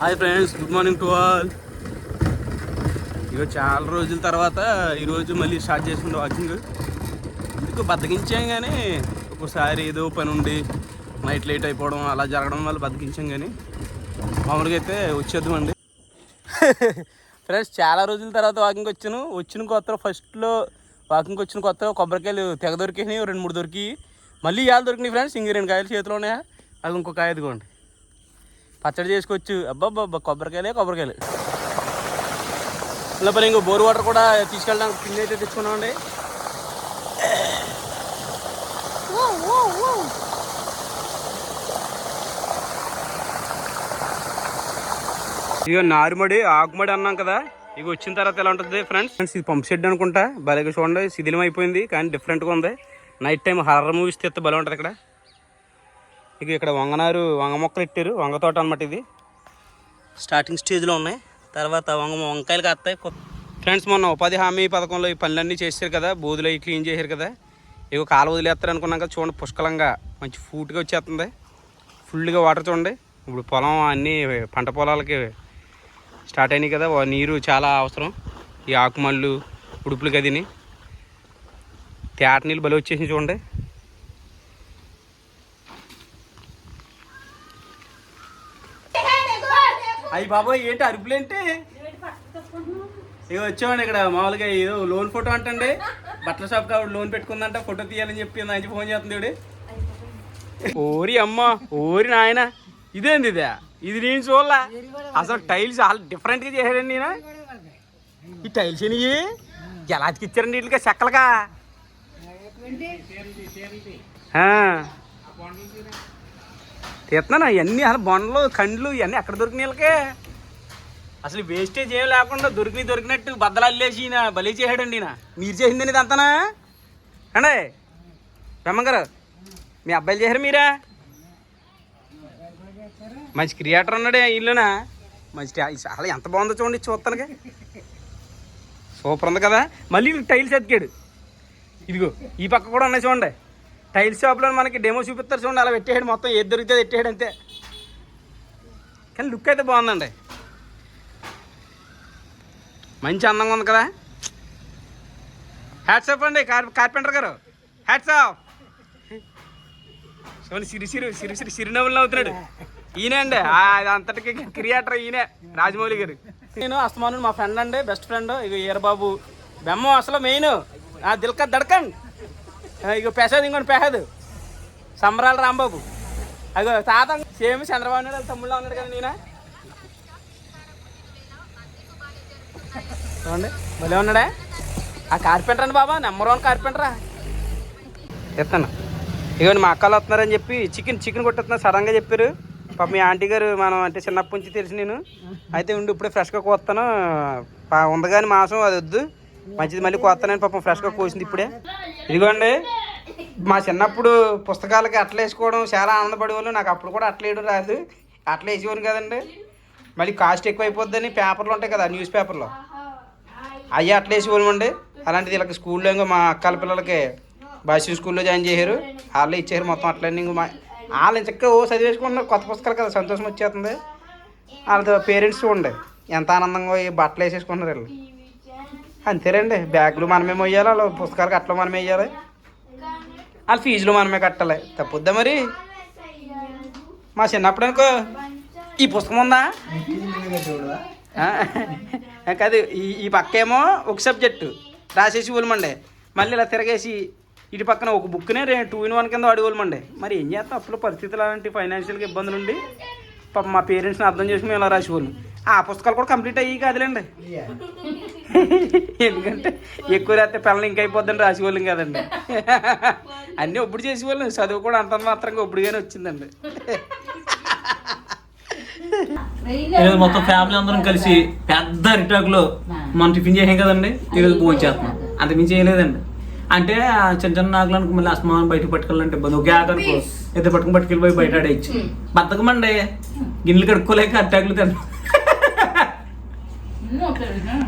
Hi friends good morning to all. ఇక చాలా రోజుల తర్వాత ఈరోజు మళ్ళీ స్టార్ట్ చేసిండు వాకింగ్. ఎందుకు బతికించాం కానీ ఒకసారి ఏదో పని ఉండి నైట్ లేట్ అయిపోవడం అలా జరగడం వల్ల బతికించాం కానీ మామూలుగా అయితే వచ్చేద్దామండి. ఫ్రెండ్స్ చాలా రోజుల తర్వాత వాకింగ్ వచ్చాను. వచ్చిన కొత్త ఫస్ట్లో వాకింగ్ వచ్చిన కొత్త కొబ్బరికాయలు తెగ దొరికినాయి రెండు మూడు దొరికి మళ్ళీ ఇవాళ దొరికినాయి ఫ్రెండ్స్ ఇంక రెండు కాయలు చేతిలో ఉన్నాయా? అది ఇంకో కాయ ఎదుకోండి పచ్చడి చేసుకోవచ్చు అబ్బాబ్బా కొబ్బరికాయలే కొబ్బరికాయలు. ఇలా పని ఇంకో బోర్ వాటర్ కూడా తీసుకెళ్ళడానికి కింద అయితే తెచ్చుకున్నామండి. ఇక నారుమడి ఆకుమడి అన్నాం కదా. ఇక వచ్చిన తర్వాత ఎలా ఉంటుంది ఫ్రెండ్స్ ఫ్రెండ్స్ ఇది పంప్ షెడ్ అనుకుంటా. భలేగా చూడండి శిథిలం అయిపోయింది కానీ డిఫరెంట్గా ఉంది. నైట్ టైం హర్రర్ మూవీస్ తెస్తే భలే ఉంటుంది ఇక్కడ. ఇక ఇక్కడ వంగనారు వంగ మొక్కలు ఇట్టారు వంగ తోట అనమాట ఇది. స్టార్టింగ్ స్టేజ్లో ఉన్నాయి. తర్వాత వంగ వంకాయలు కాస్తాయి. ఫ్రెండ్స్ మొన్న ఉపాధి హామీ పథకంలో ఈ పనులన్నీ చేశారు కదా. బోధులు అవి క్లీన్ చేశారు కదా. ఇక కాలు వదిలేస్తారు అనుకున్నాం కదా. చూడండి పుష్కలంగా మంచి ఫూట్గా వచ్చేస్తుంది. ఫుల్గా వాటర్ చూడండి. ఇప్పుడు పొలం అన్నీ పంట పొలాలకి స్టార్ట్ అయినాయి కదా. నీరు చాలా అవసరం. ఈ ఆకుమళ్ళు ఉడుపులు గదిని. తేట నీళ్ళు బలి వచ్చేసి చూడండి. అయ్యి బాబాయ్ ఏంటి అరుపులేంటి? ఇక వచ్చామండి ఇక్కడ మామూలుగా ఏదో లోన్ ఫోటో అంటండి. బట్టల షాప్ కాబట్టి లోన్ పెట్టుకుందంట ఫోటో తీయాలని చెప్పి మంచి ఫోన్ చేస్తుంది. ఓరి అమ్మ ఓరి నాయన ఇదేంది ఇదే? ఇది నేను చూడలా. అసలు టైల్స్ చాలా డిఫరెంట్గా చేశాడండి నేను ఈ టైల్స్ ఎనివి ఎలా అతికిచ్చారండి వీటికి చెక్కలుగా ఆ. తీస్తున్నాను. ఇవన్నీ అసలు బొండలు కండ్లు ఇవన్నీ ఎక్కడ దొరికినాయి వీళ్ళకి? అసలు వేస్టేజ్ ఏం లేకుండా దొరికినాయి దొరికినట్టు బద్దలు అల్లేసి ఈయన బలి చేయడండి ఈయన. మీరు చేసింది ఇది అంతనా? అండే బ్రహ్మంగారు మీ అబ్బాయిలు చేశారు మీరా? మంచి క్రియేటర్ ఉన్నాడే ఇల్లునా? మంచి అసలు ఎంత బాగుందో చూడండి చూస్తానుగా సూపర్ ఉంది కదా. మళ్ళీ టైల్స్ ఎతికాడు. ఇదిగో ఈ పక్క కూడా ఉన్నాయి చూడండి. టైల్స్ షాప్లో మనకి డెమో చూపిస్తారు చూడండి అలా పెట్టేయడం మొత్తం ఏది దొరికితే పెట్టేయడం అంతే. కానీ లుక్ అయితే బాగుందండి. మంచి అందంగా ఉంది కదా. హ్యాట్స్ ఆఫ్ అండి కార్ కార్పెంటర్ గారు. హ్యాట్స్ ఆఫ్ చూడండి సిరి సిరి సిరి సిరి సిరినవ్వులు అవుతున్నాడు. ఈయనే అండి అది అంతటికి క్రియేటర్ ఈయనే రాజమౌళి గారు. నేను అస్తమాను మా ఫ్రెండ్ అండి బెస్ట్ ఫ్రెండ్ ఇక ఈరబాబు. బెమ్మ అసలు మెయిన్. దిల్కా దడకండి ఇక పెసది ఇంకోటి పెహద్ సంబరాల రాంబాబు అగో తాత సేమ్ చంద్రబాబు నాయుడు వాళ్ళ తమ్ముళ్ళ ఉన్నాడు కదా నేను? చూడండి భలే ఉన్నాడే? ఆ కార్పెంటర్ అండి బాబా నెంబర్ వన్ కార్పెంటరా చెప్తాను. ఇగోండి మా అక్కలు వస్తున్నారని చెప్పి చికెన్ చికెన్ కొట్టేస్తున్నా సడన్గా చెప్పారు. పాప మీ ఆంటీ గారు మనం అంటే చిన్నప్పటి నుంచి తెలిసి నేను. అయితే ఉండి ఇప్పుడే ఫ్రెష్గా కోస్తాను ఉంది కానీ మాసం అది వద్దు. మంచిది మళ్ళీ కోస్తానని పాపం ఫ్రెష్గా కోసింది ఇప్పుడే. ఇదిగోండి మా చిన్నప్పుడు పుస్తకాలకి అట్ల వేసుకోవడం చాలా ఆనందపడేవాళ్ళు నాకు అప్పుడు కూడా అట్ల వేయడం రాదు. అట్ల వేసేవాను కదండి. మళ్ళీ కాస్ట్ ఎక్కువ అయిపోద్దని పేపర్లు ఉంటాయి కదా న్యూస్ పేపర్లో. అవి అట్లా వేసేవాళ్ళమండి అలాంటిది వీళ్ళకి స్కూల్లో ఇంకా మా అక్కల పిల్లలకి బస్సు స్కూల్లో జాయిన్ చేశారు. వాళ్ళు ఇచ్చారు మొత్తం అట్లనే ఇంక మా వాళ్ళు చక్కగా ఓ చదివేసుకుంటున్నారు. కొత్త పుస్తకాలు కదా సంతోషం వచ్చేస్తుంది. వాళ్ళతో పేరెంట్స్ చూడండి ఎంత ఆనందంగా ఈ బట్టలు వేసేసుకుంటున్నారు వీళ్ళు. అంతేనండి బ్యాగులు మనమే మొయ్యాలి? వాళ్ళ పుస్తకాలు కట్టలు మనమే వేయాలి? వాళ్ళ ఫీజులు మనమే కట్టాలి? తప్పుద్దా మరి? మా చిన్నప్పుడు అనుకో ఈ పుస్తకం ఉందా? కాదు ఈ ఈ పక్క ఏమో ఒక సబ్జెక్టు. రాసేసి ఇవ్వమండి మళ్ళీ ఇలా తిరగేసి ఇటు పక్కన ఒక బుక్నే రే టూ ఇన్ వన్ కింద వాడివ్వమండి మరి ఏం చేస్తాం? అప్పుడు పరిస్థితులు అలాంటి ఫైనాన్షియల్గా ఇబ్బందులు ఉండి పాప మా పేరెంట్స్ని అర్థం చేసుకుని మేము ఇలా రాసేవాళ్ళం. ఆ పుస్తకాలు కూడా కంప్లీట్ అయ్యి కాదులేండి. ఎందుకంటే ఎక్కువ రాస్తే పిల్లలు ఇంకా అయిపోద్దని రాసేవాళ్ళం కదండి అన్నీ ఒప్పుడు చేసేవాళ్ళం చదువు కూడా అంత మాత్రంగా ఒప్పుడుగానే వచ్చిందండి ఈరోజు మొత్తం ఫ్యామిలీ అందరం కలిసి పెద్ద అరిటాక్లో మనం టిఫిన్ చేసాం కదండి ఈరోజు భోజనం చేస్తున్నాం అంత మించి చేయలేదండి అంటే ఆ చిన్న చిన్న నాకులకు మళ్ళీ అస్తమానం బయటకు పట్టుకెళ్ళాలంటే ఇబ్బంది ఒక అనుకో ఇద్దరు పట్టుకుని పట్టుకెళ్ళిపోయి బయట ఆడేయచ్చు బతకమండి గిన్నెలు కడుక్కోలేక అరిటాకులు తింటాం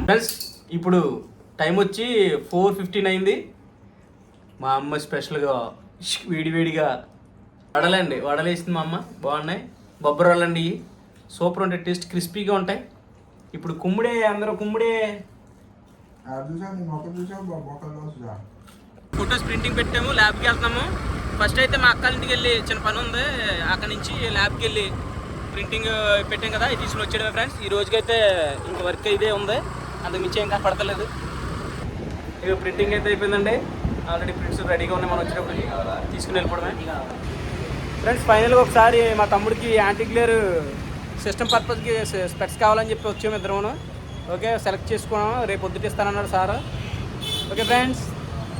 ఫ్రెండ్స్ ఇప్పుడు టైం వచ్చి ఫోర్ ఫిఫ్టీన్ అయింది. మా అమ్మ స్పెషల్గా వేడివేడిగా వడలండి వడలేసింది మా అమ్మ. బాగున్నాయి. బొబ్బరి వడలండి ఇవి. సూపర్ ఉంటాయి టేస్ట్ క్రిస్పీగా ఉంటాయి. ఇప్పుడు కుమ్ముడే అందరూ కుమ్ముడే. ఫొటోస్ ప్రింటింగ్ పెట్టాము ల్యాబ్కి వెళ్తున్నాము. ఫస్ట్ అయితే మా అక్క ఇంటికి వెళ్ళి చిన్న పని ఉంది. అక్కడ నుంచి ల్యాబ్కి వెళ్ళి ప్రింటింగ్ పెట్టాం కదా తీసుకుని వచ్చాడు ఫ్రెండ్స్. ఈ రోజుకైతే ఇంక వర్క్ ఇదే ఉంది. అంతకు మించి ఇంకా పడతలేదు ఇక ప్రింటింగ్ అయితే అయిపోయిందండి. ఆల్రెడీ ప్రింట్స్ రెడీగా ఉన్నాయి మనం వచ్చేటప్పుడు తీసుకుని వెళ్ళిపోవడమే. ఫ్రెండ్స్ ఫైనల్గా ఒకసారి మా తమ్ముడికి యాంటీ క్లియర్ సిస్టమ్ పర్పస్కి స్పెట్స్ కావాలని చెప్పి వచ్చాము ఇద్దరును ఓకే సెలెక్ట్ చేసుకున్నాం. రేపు పొద్దుట ఇస్తానన్నాడు సార్. ఓకే ఫ్రెండ్స్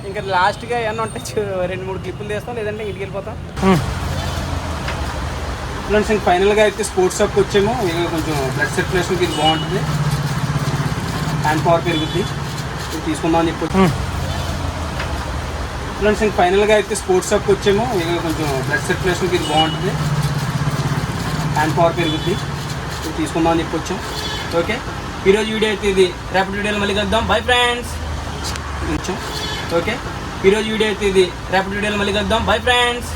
ఇంకా లాస్ట్గా ఏమన్నా ఉంటే రెండు మూడు క్లిప్పులు తీస్తాం. లేదంటే ఇంటికి వెళ్ళిపోతాం. ఫ్రెండ్స్ ఇంక ఫైనల్గా అయితే స్పోర్ట్స్ షాప్కి వచ్చాము. ఇక కొంచెం బ్లడ్ సర్క్యులేషన్కి ఇది బాగుంటుంది. హ్యాండ్ పవర్ పెరుగుద్ది. ఇది తీసుకుందాం అని చెప్పి ఫ్రెండ్స్ ఇంక ఫైనల్గా అయితే స్పోర్ట్స్ షాప్కి వచ్చాము. ఇక కొంచెం బ్లడ్ సర్క్యులేషన్కి ఇది బాగుంటుంది. హ్యాండ్ పవర్ పెరుగుద్ది. ఇది తీసుకుందాం అని చెప్పి వచ్చాం ఓకే ఈరోజు వీడియో అయితే ఇది. రేపటి వీడియోలో మళ్ళీ కలుద్దాం. బై ఫ్రెండ్స్ కొంచెం ఓకే ఈరోజు వీడియో అయితే ఇది. రేపటి వీడియోలో మళ్ళీ కలుద్దాం. Bye friends